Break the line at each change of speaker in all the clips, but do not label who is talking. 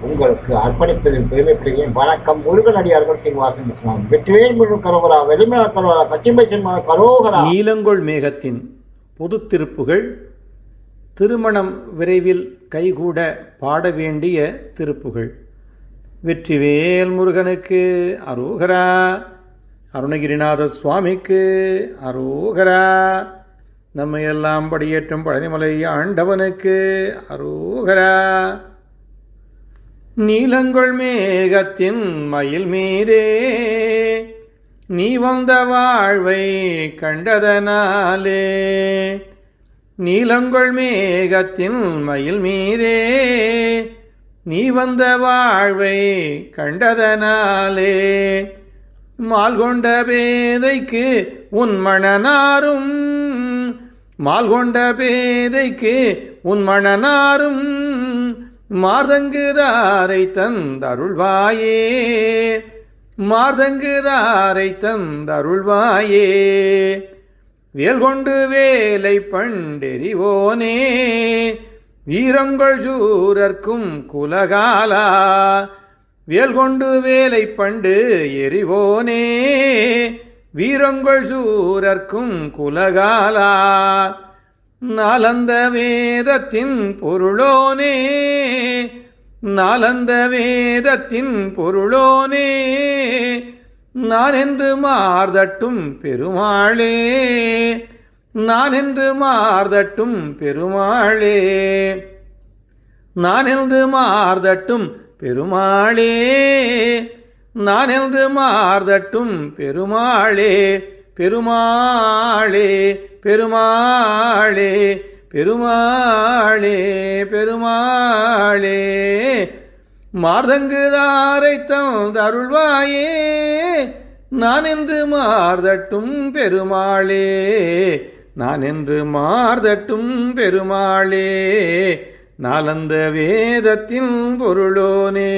உங்களுக்கு அர்ப்பணிப்பதில் பெருமைப்படுகிறேன் வணக்கம். முருகனடியார்கள் சீனிவாசன் இஸ்லாம் வெற்றிவேல் முழு கரோகரா வெளிமல கரோகரா கச்சிம்பை சின்மா கரோகரா.
நீலங்கொள் மேகத்தின் பொது திருப்புகள் திருமணம் விரைவில் கைகூட பாட வேண்டிய திருப்புகள். வெற்றிவேல் முருகனுக்கு அரோகரா. அருணகிரிநாத சுவாமிக்கு அரோகரா. நம்மையெல்லாம் படியேற்றும் பழனிமலை ஆண்டவனுக்கு அரோகரா. நீலங்கொள் மேகத்தின் மயில் மீதே. நீ வந்த வாழ்வை கண்டதனாலே. நீலங்கொள் மேகத்தின் மயில் மீதே. நீ வந்த வாழ்வை கண்டதனாலே. மால் கொண்ட பேதைக்கு உன் மணனாரும். மால் கொண்ட பேதைக்கு உன் மணனாரும். மார்தங்குதாரை தந்தருள்வாயே. மார்தங்குதாரை தந்தருள்வாயே. வேல் கொண்டு வேலை பண்டெறிவோனே. வீரங்கள் சூரர்க்கும் குலகாலா. வேல் கொண்டு வேலை பண்டு எறிவோனே. வீரங்கள் சூரர்க்கும் குலகாலா. நாலந்த வேதத்தின் பொருளோனே நாலந்த வேதத்தின் பொருளோனே நான் என்று மார்தட்டும் பெருமாளே நான் என்று மார்தட்டும் பெருமாளே நான் என்று மார்தட்டும் பெருமாளே நான் என்று மார்தட்டும் பெருமாளே பெருமாளே பெருமாளே பெருமாளே பெருமாளே. மார்தங்குதாரை தருள்வாயே நான் என்று மார்தட்டும் பெருமாளே நான் என்று மார்தட்டும் பெருமாளே. நாலந்த வேதத்தின் பொருளோனே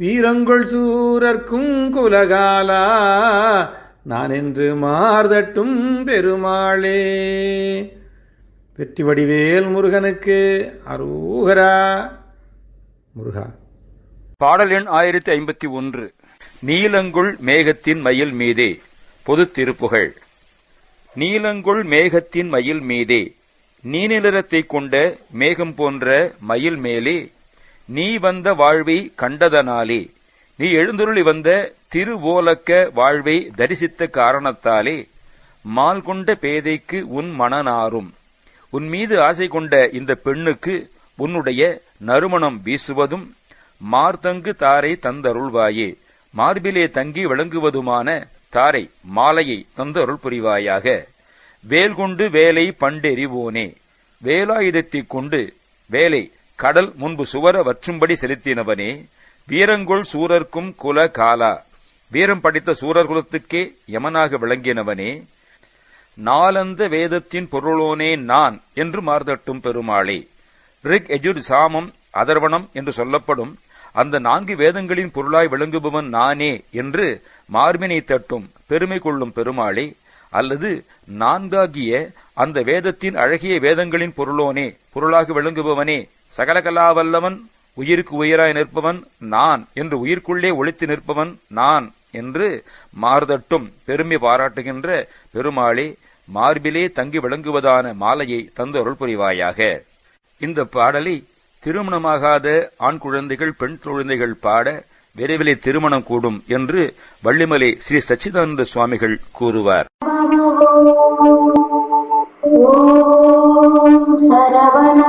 வீரங்கொள் சூரர்க்கும் குலகாலா நான் என்று மார்தட்டும் பெருமாளே. வெற்றி வடிவேல் முருகனுக்கு அரூகரா. முருகா.
பாடல் எண் ஆயிரத்தி ஐம்பத்தி ஒன்று. நீலங்குள் மேகத்தின் மயில் மீதே. பொது திருப்புகள் நீலங்குள் மேகத்தின் மயில் மீதே. நீநிலத்தை கொண்ட மேகம் போன்ற மயில் மேலே. நீ வந்த வாழ்வை கண்டதனாலே. நீ எழுந்துருளி வந்த திருவோலக்க வாழ்வை தரிசித்த காரணத்தாலே மால் கொண்ட பேதைக்கு உன் மனநாரும். உன் மீது ஆசை கொண்ட இந்த பெண்ணுக்கு உன்னுடைய நறுமணம் வீசுவதும் மார்தங்கு தாரை தந்தருள்வாயே. மார்பிலே தங்கி விளங்குவதுமான தாரை மாலையை தந்தருள் புரிவாயாக. வேல் கொண்டு வேலை பண்டெறிவோனே. வேலாயுதத்தைக் கொண்டு வேலை கடல் முன்பு சுவர வற்றும்படி செலுத்தினவனே. வீரங்கொள் சூரர்க்கும் குல காலா. வீரம் படித்த சூரர்குலத்துக்கே யமனாக விளங்கினவனே நாலந்த வேதத்தின் பொருளோனே நான் என்று மார்தட்டும் பெருமாளே. ரிக் எஜுர் சாமம் அதர்வணம் என்று சொல்லப்படும் அந்த நான்கு வேதங்களின் பொருளாய் விளங்குபவன் நானே என்று மார்பினை தட்டும் பெருமை கொள்ளும் பெருமாளே அல்லது நான்காகிய அந்த வேதத்தின் அழகிய வேதங்களின் பொருளோனே பொருளாக விளங்குபவனே சகலகலாவல்லவன் உயிருக்கு உயிராய் நிற்பவன் நான் என்று உயிர்க்குள்ளே ஒழித்து நிற்பவன் நான் என்று மார்தட்டும் பெருமை பாராட்டுகின்ற பெருமாளே மார்பிலே தங்கி விளங்குவதான மாலையை தந்து அருள் புரிவாயாக. இந்த பாடலை திருமணமாகாத ஆண் குழந்தைகள் பெண் குழந்தைகள் பாட விரைவிலே திருமணம் கூடும் என்று வள்ளிமலை ஸ்ரீ சச்சிதானந்த சுவாமிகள் கூறுவார்.
ஓம் சரவண